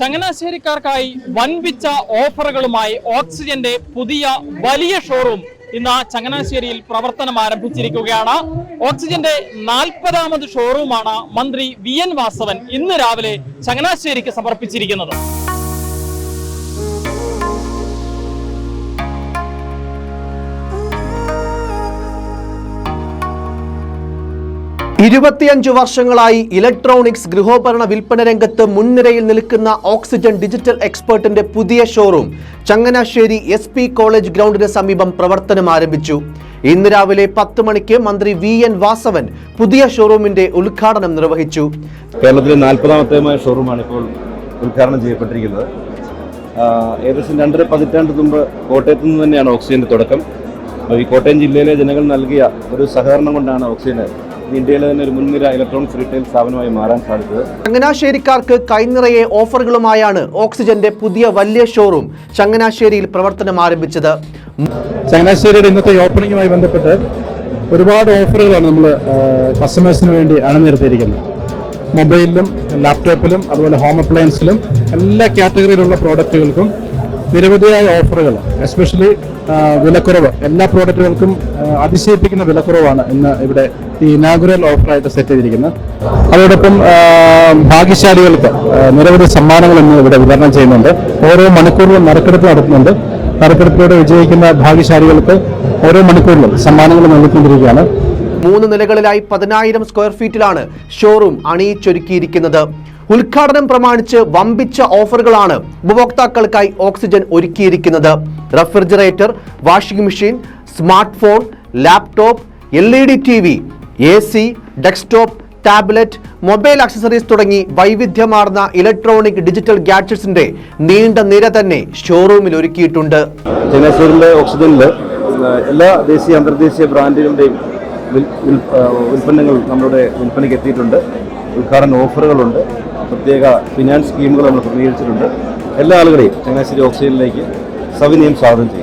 ചങ്ങനാശ്ശേരിക്കാർക്കായി വൻപിച്ച ഓഫറുകളുമായി ഓക്സിജന്റെ പുതിയ വലിയ ഷോറൂം ഇന്ന് ചങ്ങനാശ്ശേരിയിൽ പ്രവർത്തനം ആരംഭിച്ചിരിക്കുകയാണ്. ഓക്സിജന്റെ നാൽപ്പതാമത് ഷോറൂമാണ് മന്ത്രി വി എൻ വാസവൻ ഇന്ന് രാവിലെ ചങ്ങനാശ്ശേരിക്ക് സമർപ്പിച്ചിരിക്കുന്നത്. ഇരുപത്തിയഞ്ചു വർഷങ്ങളായി ഇലക്ട്രോണിക്സ് ഗൃഹോപകരണ വിൽപ്പന രംഗത്ത് മുൻനിരയിൽ നിൽക്കുന്ന ഓക്സിജൻ ഡിജിറ്റൽ എക്സ്പേർട്ടിന്റെ പുതിയ showroom Changanassery S P college ഗ്രൗണ്ടിന് സമീപം പ്രവർത്തനം ആരംഭിച്ചു. ഇന്ന് രാവിലെ പത്ത് മണിക്ക് മന്ത്രി വി എൻ വാസവൻ പുതിയ ഷോറൂമിന്റെ ഉദ്ഘാടനം നിർവഹിച്ചു. കേരളത്തിലെ നാൽപ്പതാമത്തേമായ ഷോറൂമാണ് ഇപ്പോൾ ഉദ്ഘാടനം ചെയ്യപ്പെട്ടിരിക്കുന്നത്. ഏകദേശം രണ്ടര പതിറ്റാണ്ട് മുമ്പ് കോട്ടയത്ത് നിന്ന് തന്നെയാണ് ഓക്സിജന്റെ തുടക്കം. ഈ കോട്ടയം ജില്ലയിലെ ജനങ്ങൾ നൽകിയ ഒരു സഹകരണം കൊണ്ടാണ് ഓക്സിജന് ഇന്ത്യയിലെ തന്നെ ഒരു മുൻനിര ഇലക്ട്രോണിക്സ് റീറ്റെയിൽ സ്ഥാപനമായി മാറാൻ സാധിച്ചത്. ചങ്ങനാശ്ശേരിക്കാർക്ക് കൈനിറയെ ഓഫറുകളുമായാണ് ഓക്സിജന്റെ പുതിയ വലിയ ഷോറൂം ചങ്ങനാശ്ശേരിയിൽ പ്രവർത്തനം ആരംഭിച്ചത്. ചങ്ങനാശ്ശേരിയുടെ ഇന്നത്തെ ഓപ്പണിംഗുമായി ഓപ്പണിങ്ങുമായി ബന്ധപ്പെട്ട് ഒരുപാട് ഓഫറുകളാണ് നമ്മൾ കസ്റ്റമേഴ്സിന് വേണ്ടി അണിനിരത്തിയിരിക്കുന്നത്. മൊബൈലിലും ലാപ്ടോപ്പിലും അതുപോലെ ഹോം അപ്ലയൻസിലും എല്ലാ കാറ്റഗറിയിലുള്ള പ്രോഡക്റ്റുകൾക്കും നിരവധിയായ ഓഫറുകൾ എസ്പെഷ്യലി വിലക്കുറവ്. എല്ലാ പ്രോഡക്റ്റുകൾക്കും അതിശയിപ്പിക്കുന്ന വിലക്കുറവാണ് ഇന്ന് ഇവിടെ ഈ ഇനാഗുറൽ ഓഫറായിട്ട് സെറ്റ് ചെയ്തിരിക്കുന്നത്. അതോടൊപ്പം ഭാഗ്യശാലികൾക്ക് നിരവധി സമ്മാനങ്ങൾ ഇന്ന് ഇവിടെ വിതരണം ചെയ്യുന്നുണ്ട്. ഓരോ മണിക്കൂറിലും നറുക്കെടുപ്പ് നടത്തുന്നുണ്ട്. നറുക്കെടുപ്പിലൂടെ വിജയിക്കുന്ന ഭാഗ്യശാലികൾക്ക് ഓരോ മണിക്കൂറിലും സമ്മാനങ്ങൾ നൽകിക്കൊണ്ടിരിക്കുകയാണ്. മൂന്ന് നിലകളിലായി പതിനായിരം സ്ക്വയർ ഫീറ്റിലാണ് ഷോറൂം അണിയിച്ചൊരുക്കിയിരിക്കുന്നത്. ഉദ്ഘാടനം പ്രമാണിച്ച് വമ്പിച്ച ഓഫറുകളാണ് ഉപഭോക്താക്കൾക്കായി ഓക്സിജൻ ഒരുക്കിയിരിക്കുന്നത്. Refrigerator washing machine smart phone laptop L E D T V A C desktop tablet mobile accessories തുടങ്ങി വൈവിധ്യമാർന്ന ഇലക്ട്രോണിക് ഡിജിറ്റൽ ഗാഡ്ജറ്റ്സിന്റെ നീണ്ട നിര തന്നെ ഷോറൂമിൽ ഒരുക്കിയിട്ടുണ്ട്. ഓക്സിജനിൽ എല്ലാ ദേശീയ അന്തർദേശീയ ബ്രാൻഡുകളുടെയും ഉൽപ്പന്നങ്ങൾ നമ്മുടെ വിൽപ്പനയ്ക്ക് എത്തിയിട്ടുണ്ട്. ഉദ്ഘാടന ഓഫറുകളുണ്ട്. പ്രത്യേക ഫിനാൻസ് സ്കീമുകൾ നമ്മൾ ക്രമീകരിച്ചിട്ടുണ്ട് എല്ലാ ആളുകളെയും ചങ്ങനാശ്ശേരി ഓക്സിജനിലേക്ക് സവിനയം സ്വാഗതം ചെയ്യും